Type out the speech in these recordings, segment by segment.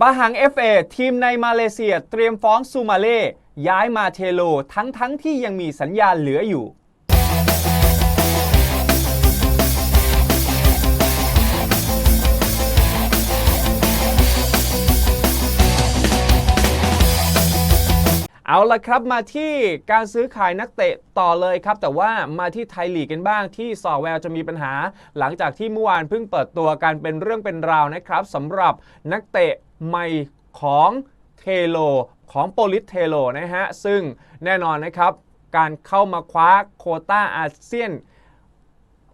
ปะหัง FA ทีมในมาเลเซียเตรียมฟ้องซูมาเล่ย้ายมาเทโลทั้งทั้งๆที่ยังมีสัญญาเหลืออยู่ เอาละครับมาที่การซื้อขายนักเตะต่อเลยครับ แต่ว่ามาที่ไทยลีกกันบ้างที่สอแววจะมีปัญหา หลังจากที่เมื่อวานเพิ่งเปิดตัวกันเป็นเรื่องเป็นราวนะครับสำหรับนักเตะใหม่ของเทโลของโปลิสเทโลนะฮะ ซึ่งแน่นอนนะครับ การเข้ามาคว้าโคต้าอาเซียน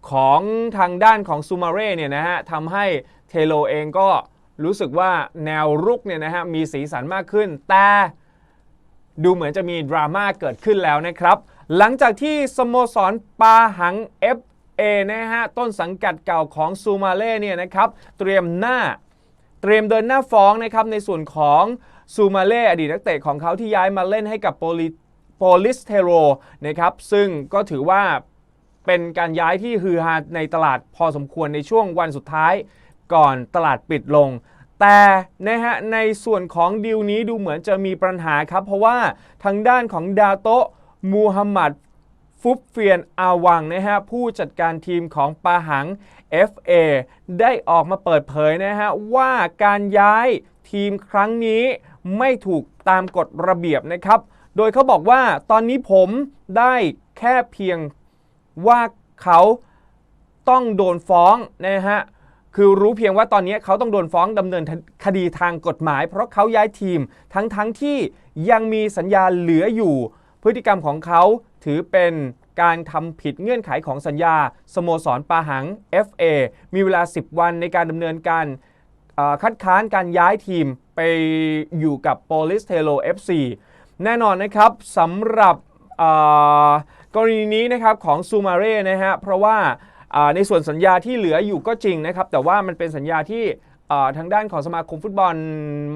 ของทางด้านของซูมาเร่เนี่ยนะฮะทำให้เทโลเองก็รู้สึกว่าแนวรุกเนี่ยนะฮะมีสีสันมากขึ้นแต่ ดูเหมือนจะมีดราม่าเกิดขึ้นแล้วนะครับ หลังจากที่สโมสรปาหัง FA นะฮะต้นสังกัดเก่าของซูมาเล่เนี่ยนะครับเตรียมหน้าเตรียมเดินหน้าฟ้องนะครับในส่วนของซูมาเล่อดีตนักเตะของเขาที่ย้ายมาเล่นให้กับโปลิโปลิสเทโรนะครับซึ่งก็ถือว่าเป็นการย้ายที่ฮือฮาในตลาดพอสมควรในช่วงวันสุดท้ายก่อนตลาดปิดลง แต่นะฮะในส่วนของดีลนี้ดูเหมือนจะมีปัญหาครับ เพราะว่าทางด้านของดาโตะมูฮัมหมัดฟุบเฟียนอาวังนะฮะผู้จัดการทีมของปาหัง FA ได้ออกมาเปิดเผยนะฮะว่าการย้ายทีมครั้งนี้ไม่ถูกตามกฎระเบียบนะครับ โดยเขาบอกว่าตอนนี้ผมได้แค่เพียงว่าเขาต้องโดนฟ้องนะฮะ คือรู้เพียงว่าตอนนี้เขาต้องโดนฟ้องดำเนินคดีทางกฎหมาย เพราะเขาย้ายทีมทั้งๆทที่ยังมีสัญญาเหลืออยู่ พฤติกรรมของเขาถือเป็นการทำผิดเงื่อนไขของสัญญา สโมสรปาหัง FA มีเวลา 10 วันในการดำเนินการคัดค้านการย้ายทีมไปอยู่กับ Police t e l o FC แน่นอนนะครับสำหรับกรณีนี้นะครับของซูมาเร่นะฮะเพราะว่า ในส่วนสัญญาที่เหลืออยู่ก็จริงนะครับ แต่ว่ามันเป็นสัญญาที่ทางด้านของสมาคมฟุตบอล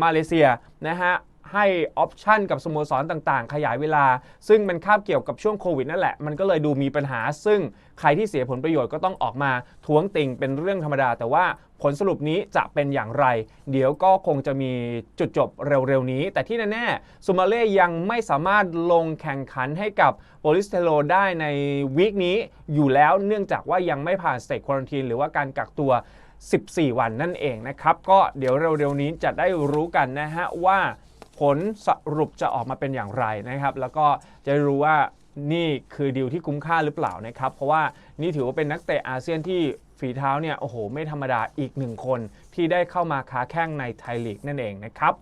มาเลเซียนะฮะให้ออปชันกับสโมสรต่างๆ ขยายเวลา ซึ่งมันคาบเกี่ยวกับช่วงโควิดนั่นแหละ มันก็เลยดูมีปัญหา ซึ่งใครที่เสียผลประโยชน์ก็ต้องออกมาท้วงติงเป็นเรื่องธรรมดา แต่ว่า ผลสรุปนี้จะเป็นอย่างไร เดี๋ยวก็คงจะมีจุดจบเร็วๆนี้ แต่ที่แน่ๆซูมาเล่ยังไม่สามารถลงแข่งขันให้กับโปลิสเทโลได้ในวีคนี้อยู่แล้วเนื่องจากว่ายังไม่ผ่านสเตจควอนตีนหรือว่าการกักตัว 14 วันนั่นเองนะครับ ก็เดี๋ยวเร็วๆนี้จะได้รู้กันนะฮะว่าผลสรุปจะออกมาเป็นอย่างไรนะครับ แล้วก็จะรู้ว่า นี่คือดีลที่คุ้มค่าหรือเปล่านะครับ เพราะว่านี่ถือว่าเป็นนักเตะอาเซียนที่ฝีเท้าเนี่ยโอ้โหไม่ธรรมดาอีกหนึ่งคนที่ได้เข้ามาค้าแข้งในไทยลีกนั่นเองนะครับ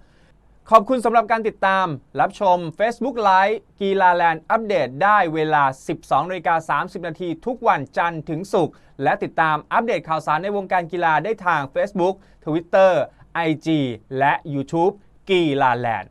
ขอบคุณสำหรับการติดตาม รับชม Facebook Live กีฬาแลนด์อัปเดตได้เวลา 12นาฬิกา30 นาทีทุกวันจันทร์ถึงศุกร์และติดตามอัปเดตข่าวสารในวงการกีฬาได้ทาง Facebook Twitter IG และ YouTube กีฬาแลนด์